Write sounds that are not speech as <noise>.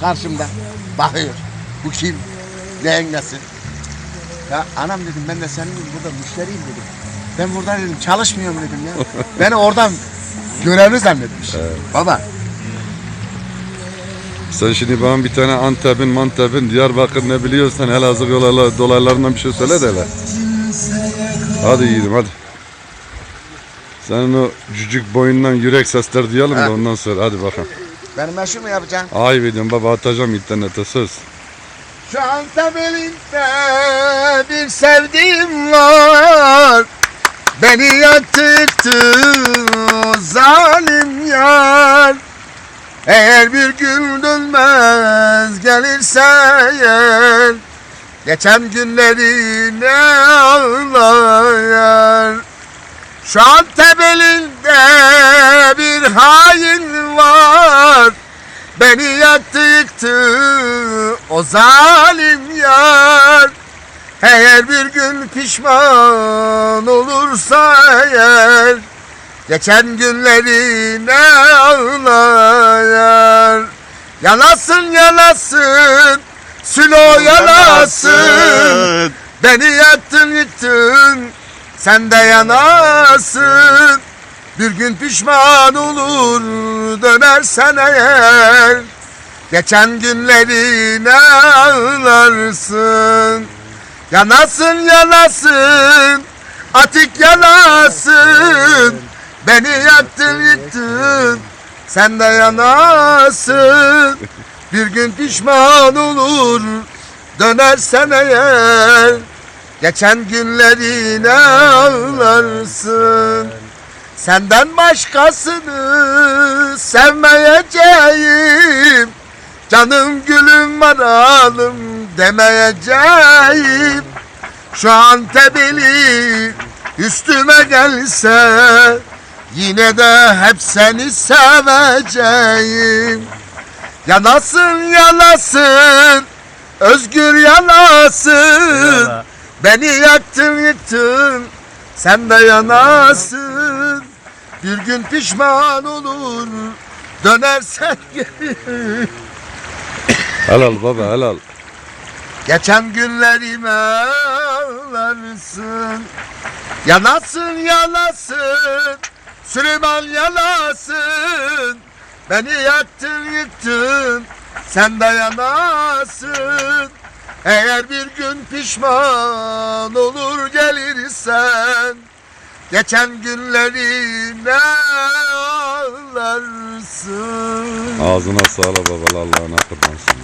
Karşımda bakıyor. Bu kim? Neyin nesi? Ya anam dedim ben de senin gibi burada müşteriyim dedim. Ben burada dedim çalışmıyorum dedim ya. <laughs> Beni oradan görevli zannetmiş. Baba Sen şimdi bana bir tane Antep'in, Mantep'in, Diyarbakır ne biliyorsan Elazığ dolaylar, dolaylarından bir şey söyle de hele. Hadi yiğidim hadi. Senin o cücük boyundan yürek sesler Ha. da ondan sonra hadi bakalım. Benim meşhur mu yapacaksın? Ayıp ediyorum baba atacağım internete söz. Şu anda belinde bir sevdiğim var. Beni o zalim yar. Eğer bir gün dönmez gelirse eğer Geçen günleri ne ağlar Şu an var. Beni yaktı yıktı o zalim yar. Eğer bir gün pişman olursa eğer Geçen günleri ne ağlar. Yanasın yanasın Sülo yanasın Beni yaktın yıktın Sen de yanasın Bir gün pişman olur Dönersen eğer Geçen günleri ne ağlarsın. Yanasın yanasın Atik yanasın. Beni yaktın yıktın Sen de yanasın. Bir gün pişman olur Dönersen eğer Geçen günleri ne ağlarsın Senden başkasını sevmeyeceğim. Canım gülüm maralım demeyeceğim. Şu an tebeli üstüme gelse Yine de hep seni seveceğim. Yanasın yanasın Özgür yanasın. Beni yaktın yıktın Sen de yanasın Bir gün pişman olur Dönersen geri. Helal baba helal. Geçen günlerime ağlarsın Yanasın yanasın. Süleyman yanasın. Beni yaktın yıktın. Sen de yanasın. Eğer bir gün pişman olur gelirsen Geçen günleri ne ağlarsın Ağzına sağla baba Allah'ına kurbansın.